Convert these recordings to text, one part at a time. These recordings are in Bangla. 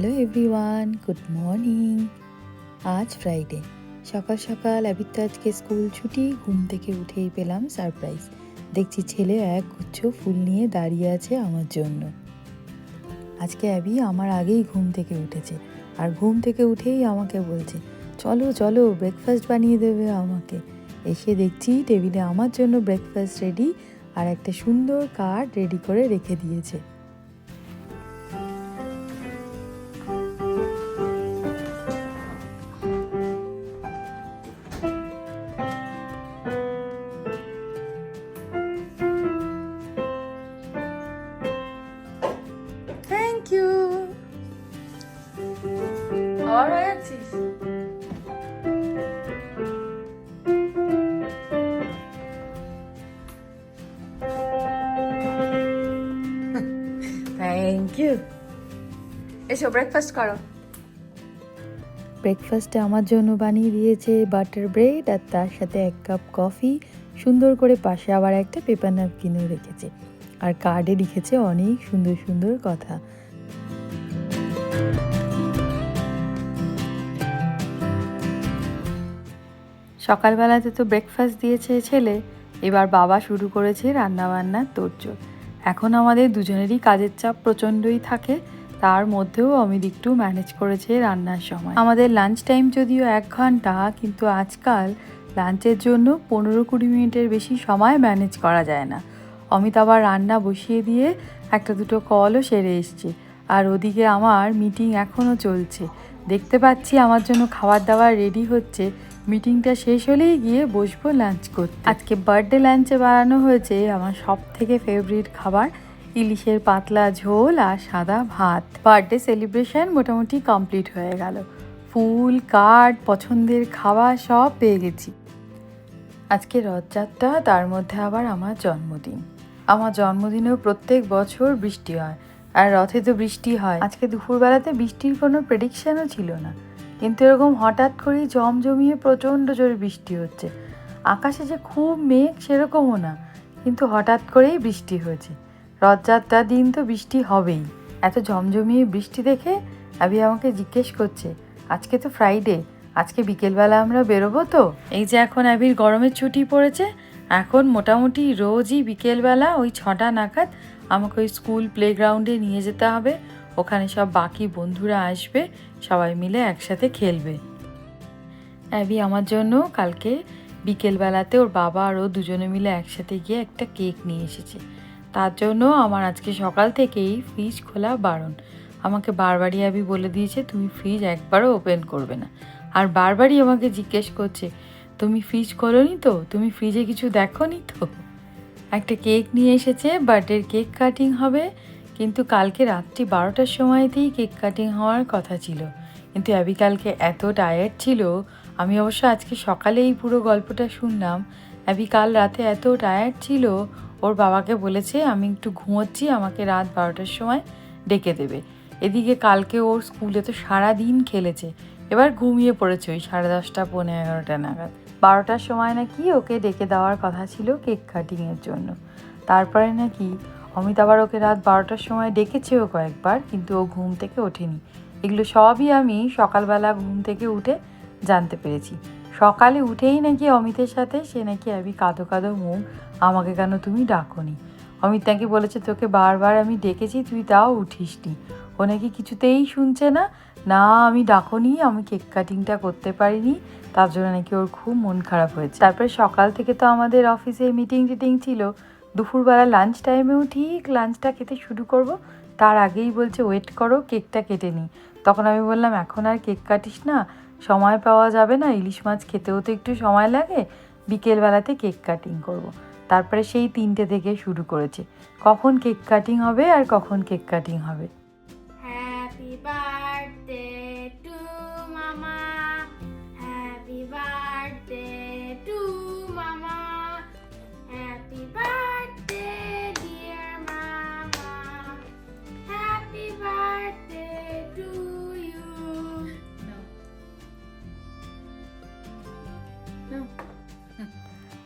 হ্যালো এভরিওয়ান গুড মর্নিং আজ ফ্রাইডে সকাল সকাল তো আজকে স্কুল ছুটি, ঘুম থেকে উঠেই পেলাম সারপ্রাইজ দেখছি ছেলে এক গুচ্ছ ফুল নিয়ে দাঁড়িয়ে আছে আমার জন্য। আজকে অ্যাবি আমার আগেই ঘুম থেকে উঠেছে। আর ঘুম থেকে উঠেই আমাকে বলছে, চলো চলো ব্রেকফাস্ট বানিয়ে দেবে আমাকে। এসে দেখছি টেবিলে আমার জন্য ব্রেকফাস্ট রেডি আর একটা সুন্দর কার্ড রেডি করে রেখে দিয়েছে। এসো ব্রেকফাস্ট করো। ব্রেকফাস্টে আমার জন্য বানিয়ে দিয়েছে বাটার ব্রেড আর তার সাথে এক কাপ কফি সুন্দর করে পাশে আবার একটা পেপার ন্যাপকিনও রেখেছে। আর কার্ডে লিখেছে অনেক সুন্দর সুন্দর কথা। সকালবেলাতে তো ব্রেকফাস্ট দিয়েছে ছেলে, এবার বাবা শুরু করেছে রান্নাবান্নার তোড়জোড়। এখন আমাদের দুজনেরই কাজের চাপ প্রচণ্ডই থাকে। তার মধ্যেও অমিত একটু ম্যানেজ করেছে রান্নার সময়। আমাদের লাঞ্চ টাইম যদিও এক ঘণ্টা, কিন্তু আজকাল লাঞ্চের জন্য পনেরো কুড়ি মিনিটের বেশি সময় ম্যানেজ করা যায় না। অমিত আবার রান্না বসিয়ে দিয়ে একটা দুটো কলও সেরে এসছে। আর ওদিকে আমার মিটিং এখনও চলছে। দেখতে পাচ্ছি আমার জন্য খাবার দাবার রেডি হচ্ছে। মিটিংটা শেষ হলেই গিয়ে বসবো লাঞ্চ করতে। আজকে বার্থডে লাঞ্চে বানানো হয়েছে আমার সব থেকে ফেভারিট খাবার। ইলিশের পাতলা ঝোল আর সাদা ভাত। বার্থডে সেলিব্রেশন মোটামুটি কমপ্লিট হয়ে গেল। ফুল, কার্ড, পছন্দের খাওয়া সব পেয়ে গেছি। আজকে রথযাত্রা, তার মধ্যে আবার আমার জন্মদিন। আমার জন্মদিনেও প্রত্যেক বছর বৃষ্টি হয় আর রথে তো বৃষ্টি হয়। আজকে দুপুরবেলাতে বৃষ্টির কোনো প্রেডিকশানও ছিল না। কিন্তু এরকম হঠাৎ করেই জমজমিয়ে প্রচণ্ড জোরে বৃষ্টি হচ্ছে। আকাশে যে খুব মেঘ সেরকমও না। কিন্তু হঠাৎ করেই বৃষ্টি হয়েছে। রথযাত্রার দিন তো বৃষ্টি হবেই। এত জমজমিয়ে বৃষ্টি দেখে আবি আমাকে জিজ্ঞেস করছে, আজকে তো ফ্রাইডে আজকে বিকেলবেলা আমরা বেরোবো তো? এই যে এখন আবির গরমের ছুটি পড়েছে, এখন মোটামুটি রোজই বিকেলবেলা ওই ছটা নাগাদ আমাকে ওই স্কুল প্লেগ্রাউন্ডে নিয়ে যেতে হবে। ওখানে সব বাকি বন্ধুরা আসবে, সবাই মিলে একসাথে খেলবে। অ্যাবি আমার জন্য কালকে বিকেলবেলাতে ওর বাবা আর ও দুজনে মিলে একসাথে গিয়ে একটা কেক নিয়ে এসেছে। তার জন্য আমার আজকে সকাল থেকেই ফ্রিজ খোলা বারণ। আমাকে বারবারই আবি বলে দিয়েছে, তুমি ফ্রিজ একবারও ওপেন করবে না। আর বারবারই আমাকে জিজ্ঞেস করছে, তুমি ফ্রিজ খোলোনি তো? তুমি ফ্রিজে কিছু দেখোনি তো? একটা কেক নিয়ে এসেছে বার্থডের কেক কাটিং হবে। কিন্তু কালকে রাত্রি বারোটার সময়তেই কেক কাটিং হওয়ার কথা ছিল। কিন্তু অ্যাবি কালকে এত টায়ার্ড ছিল, আমি অবশ্য আজকে সকালে এই পুরো গল্পটা শুনলাম। অ্যাবি কাল রাতে এত টায়ার্ড ছিল ওর বাবাকে বলেছে, আমি একটু ঘুমোচ্ছি, আমাকে রাত বারোটার সময় ডেকে দেবে। এদিকে কালকে ওর স্কুলে তো সারা দিন খেলেছে। এবার ঘুমিয়ে পড়েছে ওই সাড়ে দশটা পনেরো এগারোটা নাগাদ। বারোটার সময় নাকি ওকে ডেকে দেওয়ার কথা ছিল কেক কাটিংয়ের জন্য। তারপরে নাকি অমিত আবার ওকে রাত বারোটার সময় ডেকেছেও কয়েকবার, কিন্তু ও ঘুম থেকে ওঠেনি। এগুলো সবই আমি সকালবেলা ঘুম থেকে উঠে জানতে পেরেছি। সকালে উঠেই নাকি অমিতের সাথে সে নাকি আমি কাঁদো কাঁদো মুখ আমাকে কেন তুমি ডাকনি? অমিত নাকি বলেছে তোকে বারবার আমি ডেকেছি, তুই তাও উঠিসনি। ও নাকি কিছুতেই শুনছে না? না, আমি ডাকনি, আমি কেক কাটিংটা করতে পারিনি। তার জন্য নাকি ওর খুব মন খারাপ হয়েছে। তারপরে সকাল থেকে তো আমাদের অফিসে মিটিং টিটিং ছিল। দুপুরবেলা লাঞ্চ টাইমেও ঠিক লাঞ্চটা খেতে শুরু করব। তার আগেই বলছে ওয়েট করো, কেকটা কেটে নিই। তখন আমি বললাম, এখন আর কেক কাটিস না? সময় পাওয়া যাবে না, ইলিশ মাছ খেতেও তো একটু সময় লাগে। বিকেলবেলাতে কেক কাটিং করব। তারপরে সেই তিনটে থেকে শুরু করেছে। কখন কেক কাটিং হবে আর কখন কেক কাটিং হবে।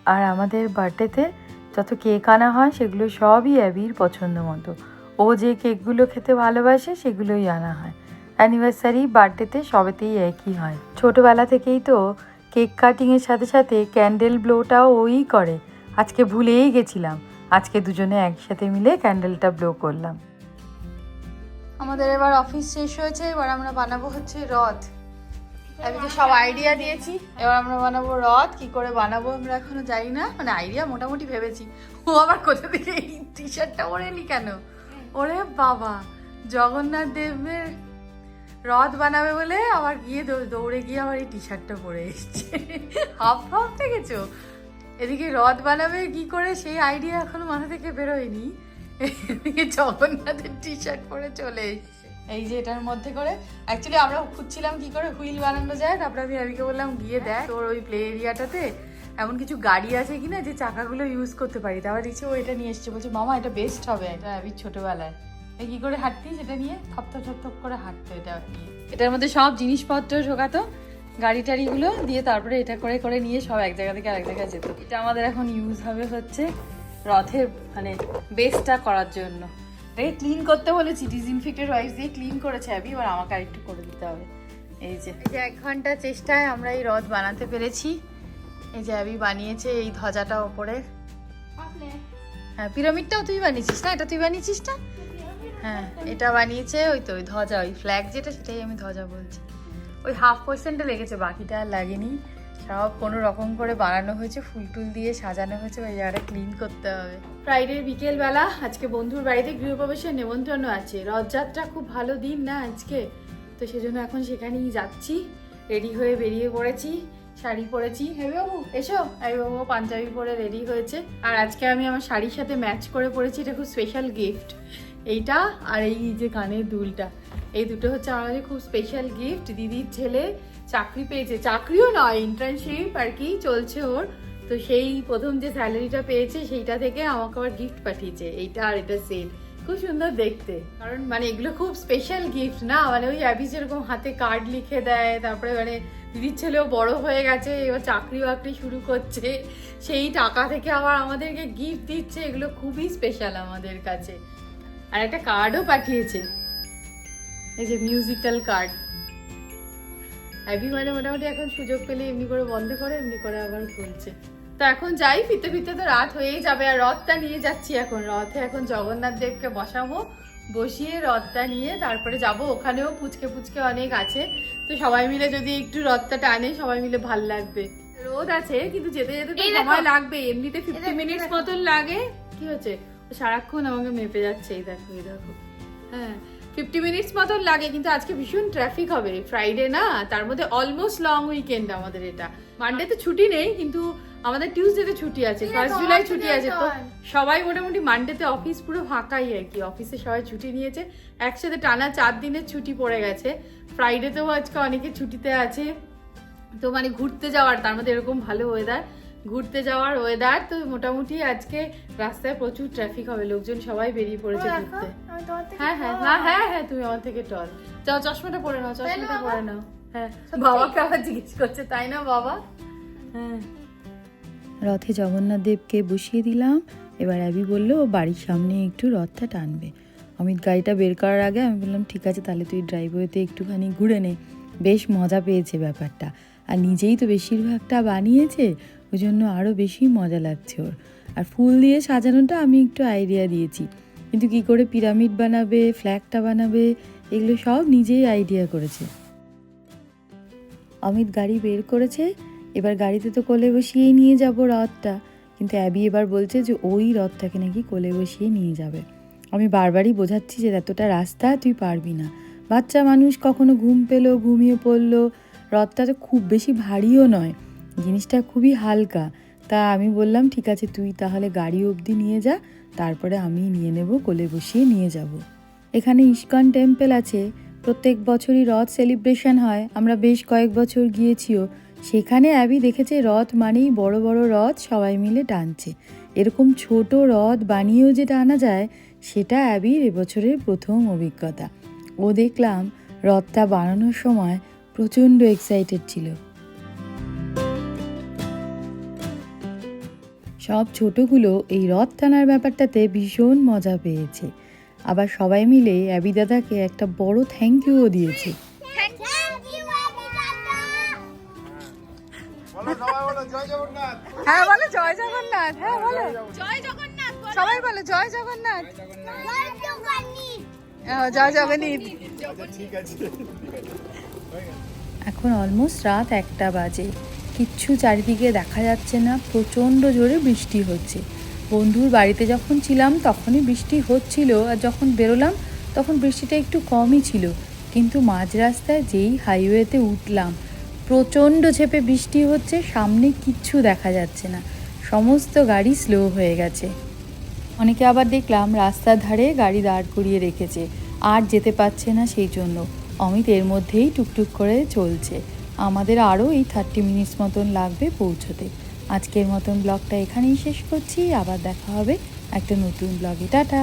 আর আমাদের বার্থডেতে যত কেক আনা হয়, সেগুলো সবই অ্যাবির পছন্দ মতো। ও যে কেকগুলো খেতে ভালোবাসে, সেগুলোই আনা হয়। অ্যানিভার্সারি বার্থডেতে সবেতেই একই হয়। ছোটোবেলা থেকেই তো কেক কাটিংয়ের সাথে সাথে ক্যান্ডেল ব্লোটাও ওই করে। আজকে ভুলেই গেছিলাম। আজকে দুজনে একসাথে মিলে ক্যান্ডেলটা ব্লো করলাম। আমাদের এবার অফিস শেষ হয়েছে। এবার আমরা বানাবো হচ্ছে রথ। তো সব আইডিয়া দিয়েছি। এবার আমরা বানাবো রথ, কি করে বানাবো আমরা এখনও জানি না। মানে আইডিয়া মোটামুটি ভেবেছি। ও আবার কোথা থেকে এই টি শার্টটা পরে নি কেন? ওরে বাবা, জগন্নাথ দেবের রথ বানাবে বলে আবার গিয়ে দৌড়ে গিয়ে আবার এই টি শার্টটা পরে এসছে। হাফ হাফ দেখেছ এদিকে রথ বানাবে কি করে সেই আইডিয়া এখনও মাথা থেকে বেরোয়নি। এদিকে জগন্নাথের টি শার্ট পরে চলে এসছে। এই যে এটার মধ্যে করে অ্যাকচুয়ালি আমরা খুঁজছিলাম কি করে, হুইল বানানো যায়, তারপরে আমি রবিকে বললাম, গিয়ে দেখ তোর ওই প্লে এরিয়াটাতে এমন কিছু গাড়ি আছে কিনা যে চাকাগুলো ইউজ করতে পারি। তারপর দেখছি ও এটা নিয়ে এসছে। বলছে, মামা, এটা বেস্ট হবে। এটা আমি ছোটবেলায়। এই কী করে হাঁটতি সেটা নিয়ে? থপ থপ থপ করে হাঁটতো এটা এটার মধ্যে সব জিনিসপত্র ঢোকাতো গাড়ি টাড়িগুলো দিয়ে তারপরে এটা করে করে নিয়ে সব এক জায়গা থেকে আরেক জায়গায় যেত। এটা আমাদের এখন ইউজ হবে হচ্ছে রথের মানে বেসটা করার জন্য। এটাকে ক্লিন করতে বলেছি ডিসইনফেক্টেড ওয়াইপস দিয়ে ক্লিন করেছে অ্যাবি এবার আমাকে আরেকটু করে দিতে হবে। এই যে এই যে এক ঘণ্টা চেষ্টায় আমরা এই রথ বানাতে পেরেছি। এই যে অ্যাবি বানিয়েছে এই ধ্বজাটা ওপরে। হ্যাঁ পিরামিডটাও তুই বানিয়েছিস না? এটা তুই বানিয়েছিস না? হ্যাঁ এটা বানিয়েছে ওই তো ওই ধ্বজা ওই ফ্ল্যাগ যেটা সেটাই আমি ধ্বজা বলছি। ওই হাফ পার্সেন্টে লেগেছে বাকিটা আর লাগেনি। সব কোনো রকম করে বানানো হয়েছে ফুল টুল দিয়ে সাজানো হয়েছে ওই জায়গাটা ক্লিন করতে হবে। ফ্রাইডে বিকেলবেলা আজকে বন্ধুর বাড়িতে গৃহপ্রবেশের নেমন্তন্ন আছে। রথযাত্রা খুব ভালো দিন না আজকে? তো সেজন্য এখন সেখানেই যাচ্ছি। রেডি হয়ে বেরিয়ে পড়েছি, শাড়ি পরেছি। হ্যাঁ বাবু, এসো। হ্যাঁ বাবু, পাঞ্জাবি পরে রেডি হয়েছে। আর আজকে আমি আমার শাড়ির সাথে ম্যাচ করে পরেছি, এটা খুব স্পেশাল গিফট এইটা আর এই যে কানের দুলটা। এই দুটো হচ্ছে আমাদের খুব স্পেশাল গিফট দিদির ছেলে চাকরি পেয়েছে। চাকরিও নয় ইন্টার্নশিপ আর কি চলছে ওর। তো সেই প্রথম যে স্যালারিটা পেয়েছে, সেইটা থেকে আমাকে আবার গিফট পাঠিয়েছে। এইটা আর এটা সেট খুব সুন্দর দেখতে। কারণ মানে এগুলো খুব স্পেশাল গিফট না? মানে ওই অ্যাবি যেরকম হাতে কার্ড লিখে দেয়, তারপরে মানে দিদির ছেলেও বড় হয়ে গেছে, এবার চাকরি বাকরি শুরু করছে, সেই টাকা থেকে আবার আমাদেরকে গিফট দিচ্ছে, এগুলো খুবই স্পেশাল আমাদের কাছে। আর একটা কার্ডও পাঠিয়েছে। এই যে মিউজিক্যাল কার্ড অ্যাবি মানে মোটামুটি এখন সুযোগ পেলে এমনি করে বন্ধ করে এমনি করে আবার খুলছে তো এখন যাই ফিতে ফিতে তো রাত হয়েই যাবে আর রথটা নিয়ে যাচ্ছি এখন। রথে এখন জগন্নাথ দেবকে বসাবো বসিয়ে রথটা নিয়ে তারপরে যাব। ওখানেও পুচকে পুচকে অনেক আছে। তো সবাই মিলে যদি একটু রথটা টানে সবাই মিলে ভালো লাগবে। রোদ আছে কিন্তু যেতে যেতে তো সময় লাগবে। এমনিতে ফিফটি মিনিটস মতন লাগে। কি হচ্ছে? সারাক্ষণ আমাকে মেপে যাচ্ছে। এই দেখো এই দেখো। হ্যাঁ। ফিফটি মিনিটস মতন লাগে কিন্তু আজকে ভীষণ ট্রাফিক হবে। ফ্রাইডে না তার মধ্যে অলমোস্ট লং উইকেন্ড আমাদের এটা। মানডেতে ছুটি নেই কিন্তু আমাদের টিউসডেতে ছুটি আছে ফার্স্ট জুলাই ছুটি আছে তো সবাই মোটামুটি মানডেতে অফিস পুরো ফাঁকাই আর কি। অফিসে সবাই ছুটি নিয়েছে। একসাথে টানা চার দিনের ছুটি পড়ে গেছে। ফ্রাইডেতেও আজকে অনেকে ছুটিতে আছে। তো মানে ঘুরতে যাওয়ার তার মধ্যে এরকম ভালো ওয়েদার ঘুরতে যাওয়ার ওয়েদার তো মোটামুটি আজকে রাস্তায় প্রচুর ট্রাফিক হবে লোকজন সবাই বেরিয়ে পড়েছে ঘুরতে। হ্যাঁ হ্যাঁ না হ্যাঁ হ্যাঁ তুমি আমার থেকে টল। যাও চশমাটা পরে নাও চশমাটা বাবা? পরে নাও। হ্যাঁ বাবাকে আবার জিজ্ঞেস করছে তাই না বাবা? হ্যাঁ। রথে জগন্নাথ দেবকে বসিয়ে দিলাম। এবার অ্যাবি বলল ও বাড়ির সামনে একটু রথটা টানবে। অমিত গাড়িটা বের করার আগে আমি বললাম ঠিক আছে তাহলে তুই ড্রাইভওয়েতে একটুখানি ঘুরে নে। বেশ মজা পেয়েছে ব্যাপারটা। আর নিজেই তো বেশিরভাগটা বানিয়েছে ওই জন্য আরও বেশি মজা লাগছে ওর। আর ফুল দিয়ে সাজানোটা আমি একটু আইডিয়া দিয়েছি। কিন্তু কি করে পিরামিড বানাবে, ফ্ল্যাগটা বানাবে, এগুলো সব নিজেই আইডিয়া করেছে। অমিত গাড়ি বের করেছে, এবার গাড়িতে তো কোলে বসিয়েই নিয়ে যাব রথটা। কিন্তু অ্যাবি এবার বলছে যে ওই রথটাকে নাকি কোলে বসিয়ে নিয়ে যাবে। আমি বারবারই বোঝাচ্ছি যে এতটা রাস্তা তুই পারবি না। বাচ্চা মানুষ কখনো ঘুম পেল, ঘুমিয়ে পড়ল। রথটা তো খুব বেশি ভারীও নয়, জিনিসটা খুবই হালকা। তা আমি বললাম, ঠিক আছে, তুই তাহলে গাড়ি অবধি নিয়ে যা তারপরে আমি নিয়ে নেব, কোলে বসিয়ে নিয়ে যাব। এখানে ইস্কন টেম্পল আছে। প্রত্যেক বছরই রথ সেলিব্রেশন হয়। আমরা বেশ কয়েক বছর গিয়েছিও। সেখানে অ্যাবি দেখেছে, রথ মানেই বড় বড় রথ সবাই মিলে টানছে। এরকম ছোট রথ বানিয়েও যে টানা যায়, সেটা অ্যাবির এবছরের প্রথম অভিজ্ঞতা। ও দেখলাম, রথটা বানানোর সময় প্রচণ্ড এক্সাইটেড ছিল। সব ছোটগুলো এই রথ টানার ব্যাপারটাতে ভীষণ মজা পেয়েছে। আবার সবাই মিলে অ্যাবি দাদাকে একটা বড় থ্যাংক ইউও দিয়েছে। থ্যাংক ইউ আবি দাদা। বলো সবাই বলো জয় জগন্নাথ। হ্যাঁ বলো জয় জগন্নাথ। হ্যাঁ বলো। সবাই বলো জয় জগন্নাথ। জয় জগন্নাথ। জয় জগন্নাথ। আচ্ছা এখন অলমোস্ট রাত একটা বাজে। কিচ্ছু চারিদিকে দেখা যাচ্ছে না। প্রচণ্ড জোরে বৃষ্টি হচ্ছে। বন্ধুর বাড়িতে যখন ছিলাম তখনই বৃষ্টি হচ্ছিল আর যখন বেরোলাম তখন বৃষ্টিটা একটু কমই ছিল। কিন্তু মাঝ রাস্তায় যেই হাইওয়েতে উঠলাম, প্রচণ্ড ঝেপে বৃষ্টি হচ্ছে, সামনে কিচ্ছু দেখা যাচ্ছে না। সমস্ত গাড়ি স্লো হয়ে গেছে। অনেকে আবার দেখলাম রাস্তার ধারে গাড়ি দাঁড় করিয়ে রেখেছে। আর যেতে পারছে না সেই জন্য। অমিত এর মধ্যেই টুকটুক করে চলছে। আমাদের আরও এই থার্টি মিনিটস মতন লাগবে পৌঁছতে। আজকের মতন ব্লগটা এখানেই শেষ করছি, আবার দেখা হবে একটা নতুন ব্লগে টাটা!